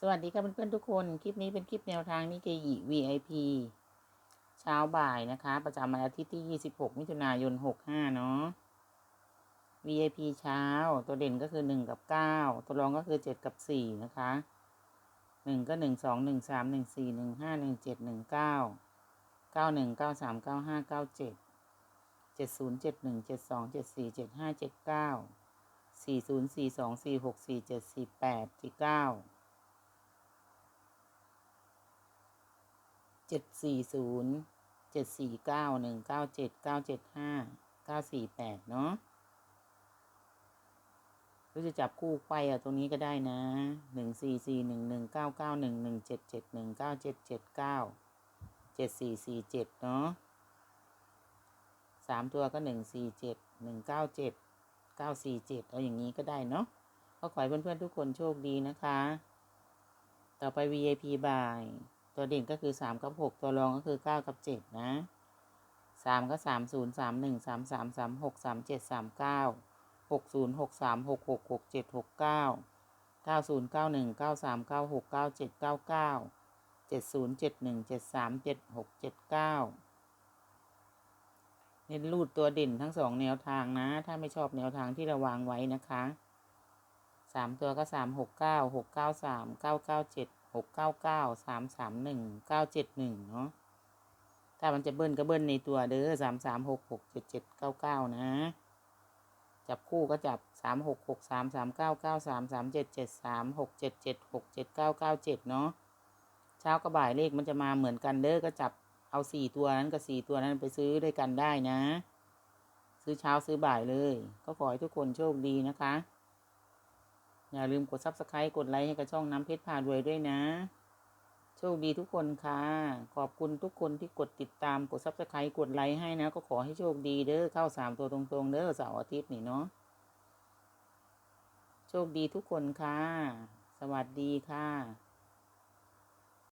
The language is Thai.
สวัสดีค่ะเพื่อนๆทุกคน คลิปนี้เป็นคลิปแนวทางนิเกยิ VIP เช้าบ่ายนะคะ ประจำวันอาทิตย์ที่ 26 มิถุนายน 65 เนาะ VIP เช้าตัวเด่นก็คือ 1 กับ 9 ตัวรองก็คือ 7 กับ 4 นะคะ 1 ก็ 1 2 1 3 1 4 1 5 1 7 1 9 9 1 9 3 9 5 9 7 70 71 72 74 75 79 40 42 46 47 48 49 เจ็ดสี่ศูนย์เจ็ดสี่เก้าหนึ่งเก้าเจ็ดเก้าเจ็ดห้าเก้าสี่แปดเนาะหรือจะจับคู่ไปอะตรงนี้ก็ได้นะหนึ่งสี่สี่หนึ่งหนึ่งเก้าเก้าหนึ่งหนึ่งเจ็ดเจ็ดหนึ่งเก้าเจ็ดเจ็ดเก้าเจ็ดสี่สี่เจ็ดเนาะสามตัวก็หนึ่งสี่เจ็ดหนึ่งเก้าเจ็ดเก้าสี่เจ็ดเอาอย่างนี้ก็ได้เนาะก็ขอให้เพื่อนๆทุกคนโชคดีนะคะ ต่อไป VIP บาย ตัวเด่นก็คือสามกับหกตัวรองก็คือเก้ากับเจ็ดนะสามก็สามศูนย์สามหนึ่งสามสามสามหกสามเจ็ดสามเก้าหกศูนย์หกสามหกหกหกเจ็ดหกเก้าเก้าศูนย์เก้าหนึ่งเก้าสามเก้าหกเก้าเจ็ดเก้าเก้าเจ็ดศูนย์เจ็ดหนึ่งเจ็ดสามเจ็ดหกเจ็ดเก้าเน้นรูดตัวเด่นทั้งสองแนวทางนะ ถ้าไม่ชอบแนวทางที่เราวางไว้นะคะสามตัวก็สามหกเก้าหกเก้าสามเก้าเก้าเจ็ด หกเก้าเก้าสามสามหนึ่งเก้าเจ็ดหนึ่งเนาะถ้ามันจะเบิ้ลก็เบิ้ลในตัวเด้อสามสามหกหกเจ็ดเจ็ดเก้าเก้านะ จับคู่ก็จับสามหกหกสามสามเก้าเก้าสามสามเจ็ดเจ็ดสามหกเจ็ดเจ็ดหกเจ็ดเก้าเก้าเจ็ดเนาะเช้ากับบ่ายเลขมันจะมาเหมือนกันเด้อก็จับเอาสี่ตัวนั้นกับสี่ตัวนั้นไปซื้อด้วยกันได้นะ ซื้อเช้าซื้อบ่ายเลย ก็ขอให้ทุกคนโชคดีนะคะ อย่าลืมกด subscribe กดไลค์ให้กับช่องน้ำเพชรพารวยด้วยนะ โชคดีทุกคนค่ะ ขอบคุณทุกคนที่กดติดตามกด subscribe กดไลค์ให้นะ ก็ขอให้โชคดีเด้อเข้าสามตัวตรงๆ เด้อเสาร์อาทิตย์นี่เนาะโชคดีทุกคนค่ะ สวัสดีค่ะ